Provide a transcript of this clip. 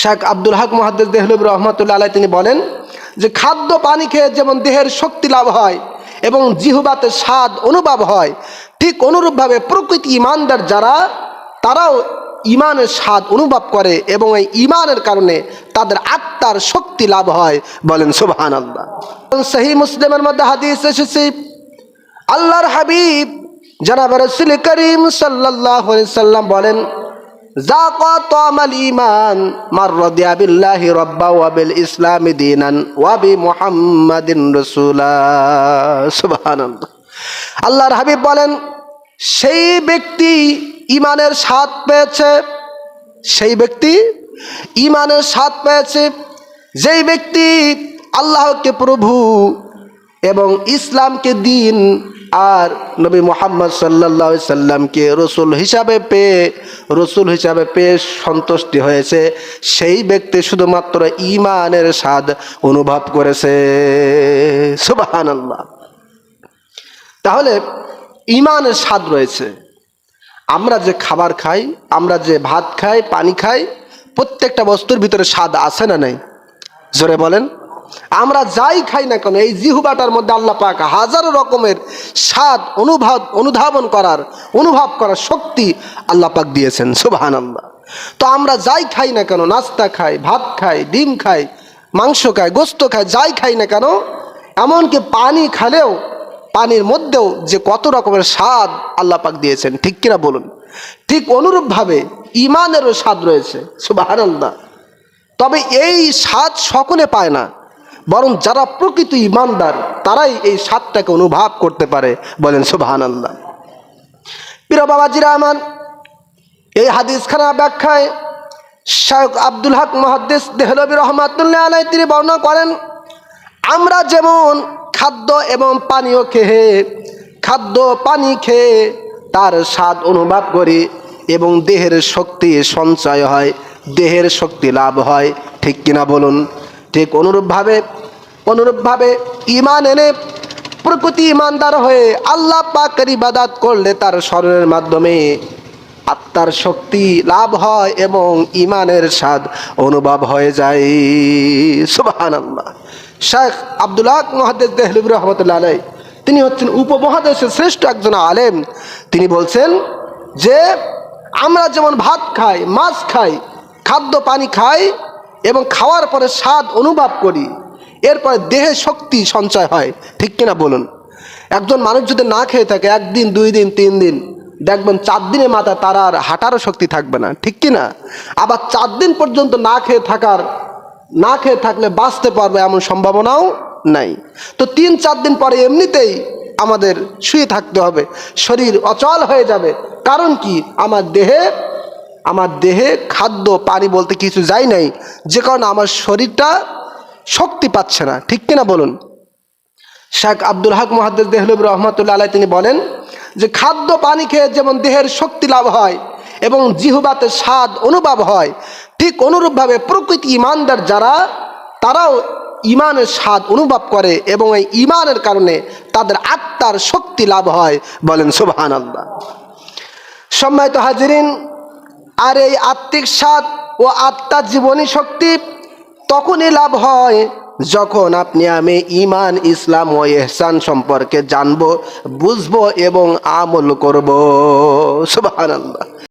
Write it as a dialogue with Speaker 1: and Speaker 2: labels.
Speaker 1: শেখ আব্দুল হক মহাদ্দেস দেহলুব রহমতুল্লা আলাই তিনি বলেন যে খাদ্য পানি খেয়ে যেমন দেহের শক্তি লাভ হয় এবং জিহুবাতে স্বাদ অনুভব হয়, ঠিক অনুরূপভাবে প্রকৃতি ইমানদার যারা, তারাও ইমানের স্বাদ অনুভব করে এবং এই ইমানের কারণে তাদের আত্মার শক্তি লাভ হয় বলেন সুবহান আল্লাহ সহি মুসলিমের মধ্যে হাদিস এসেছে, আল্লাহর হাবিব জনাব রসুল করিম সাল্লাহ সাল্লাম বলেন মার আল্লাহর হাবিব বলেন, সেই ব্যক্তি ইমানের স্বাদ পেয়েছে, সেই ব্যক্তি ইমানের স্বাদ পেয়েছে, যেই ব্যক্তি আল্লাহকে প্রভু এবং ইসলামকে দিন আর নবী মোহাম্মদ সাল্লা সাল্লামকে রসুল হিসাবে পেয়ে রসুল হিসাবে পেয়ে সন্তুষ্টি হয়েছে। সেই ব্যক্তি শুধুমাত্র ইমানের স্বাদ অনুভব করেছে। আল্লাহ তাহলে ইমানের স্বাদ রয়েছে। আমরা যে খাবার খাই, আমরা যে ভাত খাই, পানি খাই, প্রত্যেকটা বস্তুর ভিতরে স্বাদ আছে না নাই? জোরে বলেন। আমরা যাই খাই না কেন, এই জিহুবাটার মধ্যে আল্লাহ পাক হাজারো রকমের স্বাদ অনুভব, অনুধাবন করার, অনুভব করার শক্তি আল্লাহ পাক দিয়েছেন সুবাহান আল্লাহ তো আমরা যাই খাই না কেন, নাস্তা খাই, ভাত খাই, ডিম খাই, মাংস খাই, গোস্ত খাই, যাই খাই না কেন, এমনকি পানি খালেও, পানির মধ্যেও যে কত রকমের স্বাদ আল্লাহ পাক দিয়েছেন, ঠিক কিনা বলুন? ঠিক অনুরূপভাবে ইমানেরও স্বাদ রয়েছে সুবাহান আল্লাহ তবে এই স্বাদ সকলে পায় না। বরং যারা প্রকৃত ইমানদার, তারাই এই স্বাদটাকে অনুভব করতে পারে। বলেন সুবাহান আল্লাহ প্রিয় বাবাজিরা আমার, এই হাদিসখানা ব্যাখ্যায় শায়ক আব্দুল হক মহাদ্দেস দেহলবী রহমাতুল্লাহ আলাই তিনি বর্ণনা করেন, আমরা যেমন খাদ্য এবং পানীয় খেয়ে, খাদ্য পানি খেয়ে তার স্বাদ অনুভব করি এবং দেহের শক্তি সঞ্চয় হয়, দেহের শক্তি লাভ হয়। ঠিক কিনা বলুন, ঠিক অনুরূপভাবে অনুরূপভাবে ইমান এনে প্রকৃতি ইমানদার হয়ে আল্লাহ পাকের ইবাদাত করলে তার স্মরণের মাধ্যমে আত্মার শক্তি লাভ হয় এবং ইমানের স্বাদ অনুভব হয়ে যায়। সুবাহান আল্লাহ শেখ আবদুল্লাহ মহাদেশ দেহলিব রহমতুল্লাহ আলাই তিনি হচ্ছেন উপমহাদেশের শ্রেষ্ঠ একজন আলেম। তিনি বলছেন যে, আমরা যেমন ভাত খাই, মাছ খাই, খাদ্য পানি খাই এবং খাওয়ার পরে স্বাদ অনুভব করি এরপরে দেহে শক্তি সঞ্চয় হয়। ঠিক কিনা বলুন? একজন মানুষ যদি না খেয়ে থাকে, একদিন, দুই দিন, তিন দিন, দেখবেন চার দিনের মাথা তার আর হাঁটারও শক্তি থাকবে না। ঠিক কি না আবার চার দিন পর্যন্ত না খেয়ে থাকার, না খেয়ে থাকলে বাঁচতে পারবে এমন সম্ভাবনাও নাই। তো তিন, চার দিন পরে এমনিতেই আমাদের শুয়ে থাকতে হবে। শরীর অচল হয়ে যাবে। কারণ কি? আমার দেহে আমার দেহে খাদ্য, পানি বলতে কিছু যায় নাই। যে কারণে আমার শরীরটা শক্তি পাচ্ছে না। ঠিক কিনা বলুন? শেখ আব্দুল হক মহাদ্দেস দেহলুব রহমতুল্লা আলাই তিনি বলেন যে, খাদ্য পানি খেয়ে যেমন দেহের শক্তি লাভ হয় এবং জিহুবাতে স্বাদ অনুভব হয়, ঠিক অনুরূপভাবে প্রকৃতি ইমানদার যারা, তারাও ইমানের স্বাদ অনুভব করে এবং এই ইমানের কারণে তাদের আত্মার শক্তি লাভ হয় বলেন সুবহান আল্লাহ সম্মানিত হাজিরিন, আর এই আত্মিক স্বাদ ও আত্মার জীবনী শক্তি তখনই লাভ হয় যখন আপনি আমি ইমান ইসলাম ও এহসান সম্পর্কে জানব, বুঝব এবং আমল করব। সুবহানাল্লাহ।